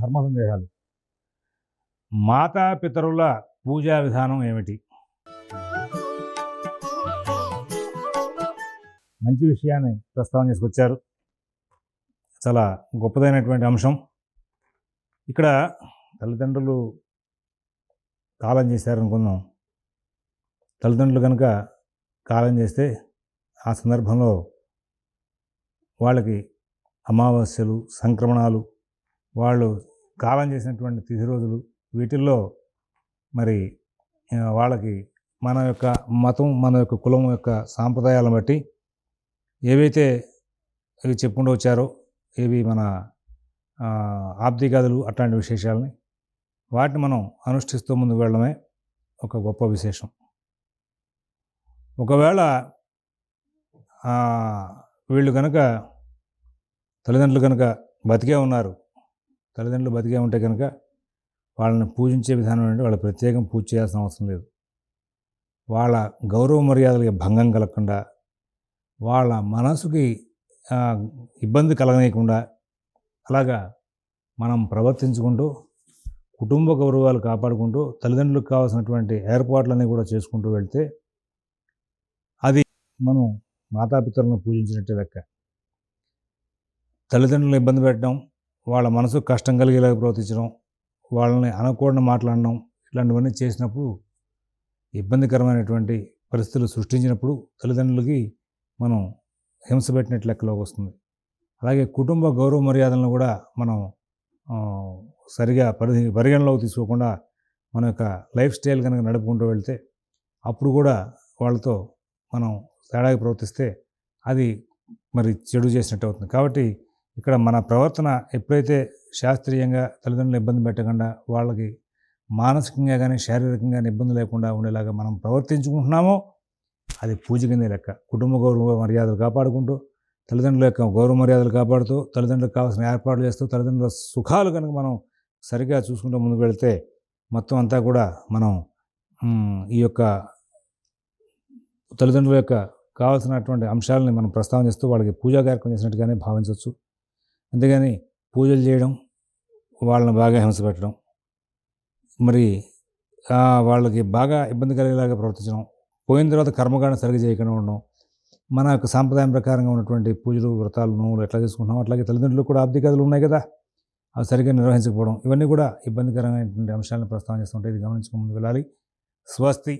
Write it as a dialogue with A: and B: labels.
A: ధర్మ సందేహాలు మాతాపితరుల పూజా విధానం ఏమిటి? మంచి విషయాన్ని ప్రస్తావన చేసుకొచ్చారు. చాలా గొప్పదైనటువంటి అంశం. ఇక్కడ తల్లిదండ్రులు కాలం చేశారనుకుందాం. తల్లిదండ్రులు కనుక కాలం చేస్తే ఆ సందర్భంలో వాళ్ళకి అమావాస్యలు సంక్రమణాలు వాళ్ళు కాలం చేసినటువంటి తిథి రోజులు వీటిల్లో మరి వాళ్ళకి మన యొక్క మతం మన యొక్క కులం యొక్క సాంప్రదాయాలను బట్టి ఏవైతే ఇవి చెప్పుకుంటూ వచ్చారో ఇవి మన ఆ, ఆబ్దిగాదులు అట్లాంటి విశేషాలని వాటిని మనం అనుష్ఠిస్తూ ముందుకు వెళ్ళడమే ఒక గొప్ప విశేషం. ఒకవేళ వీళ్ళు కనుక తల్లిదండ్రులు కనుక బతికే ఉన్నారు తల్లిదండ్రులు బతికే ఉంటే కనుక వాళ్ళని పూజించే విధానం అంటే వాళ్ళ ప్రత్యేకం పూజ చేయాల్సిన అవసరం లేదు. వాళ్ళ గౌరవ మర్యాదలకి భంగం కలగకుండా వాళ్ళ మనసుకి ఇబ్బంది కలగనీయకుండా అలాగా మనం ప్రవర్తించుకుంటూ కుటుంబ గౌరవాలు కాపాడుకుంటూ తల్లిదండ్రులకు కావాల్సినటువంటి ఏర్పాట్లన్నీ కూడా చేసుకుంటూ వెళ్తే అది మనం మాతాపితలను పూజించినట్టే లెక్క. తల్లిదండ్రులను ఇబ్బంది పెట్టడం వాళ్ళ మనసు కష్టం కలిగేలాగా ప్రవర్తించడం వాళ్ళని అనకూడని మాట్లాడడం ఇలాంటివన్నీ చేసినప్పుడు ఇబ్బందికరమైనటువంటి పరిస్థితులు సృష్టించినప్పుడు తల్లిదండ్రులకి మనం హింస పెట్టినట్టు లెక్కలోకి వస్తుంది. అలాగే కుటుంబ గౌరవ మర్యాదలను కూడా మనం సరిగా పరి పరిగణలోకి తీసుకోకుండా మన యొక్క లైఫ్ స్టైల్ కనుక నడుపుకుంటూ వెళ్తే అప్పుడు కూడా వాళ్ళతో మనం తేడాగా ప్రవర్తిస్తే అది మరి చెడు చేసినట్టు అవుతుంది. కాబట్టి ఇక్కడ మన ప్రవర్తన ఎప్పుడైతే శాస్త్రీయంగా తల్లిదండ్రులు ఇబ్బంది పెట్టకుండా వాళ్ళకి మానసికంగా కానీ శారీరకంగా ఇబ్బంది లేకుండా ఉండేలాగా మనం ప్రవర్తించుకుంటున్నామో అది పూజ కిందే లెక్క. కుటుంబ గౌరవ మర్యాదలు కాపాడుకుంటూ తల్లిదండ్రుల యొక్క గౌరవ మర్యాదలు కాపాడుతూ తల్లిదండ్రులకు కావాల్సిన ఏర్పాట్లు చేస్తూ తల్లిదండ్రుల సుఖాలు కనుక మనం సరిగా చూసుకుంటూ ముందుకు వెళితే మొత్తం అంతా కూడా మనం ఈ యొక్క తల్లిదండ్రుల యొక్క కావాల్సినటువంటి అంశాలని మనం ప్రస్తావన చేస్తూ వాళ్ళకి పూజా కార్యక్రమం చేసినట్టుగానే భావించవచ్చు. అంతేగాని పూజలు చేయడం వాళ్ళని బాగా హింస పెట్టడం మరి వాళ్ళకి బాగా ఇబ్బంది కలిగేలాగా ప్రవర్తించడం పోయిన తర్వాత కర్మకాండం సరిగ్గా చేయకుండా ఉండడం మన యొక్క సాంప్రదాయం ప్రకారంగా ఉన్నటువంటి పూజలు వ్రతాలు నోములు ఎట్లా చేసుకుంటున్నాం అట్లాగే తల్లిదండ్రులు కూడా ఆర్థిక ఉన్నాయి కదా అవి సరిగ్గా నిర్వహించకపోవడం ఇవన్నీ కూడా ఇబ్బందికరమైనటువంటి అంశాలను ప్రస్తావన చేస్తుంటే ఇది గమనించుకుని ముందు వెళ్ళాలి. స్వస్తి.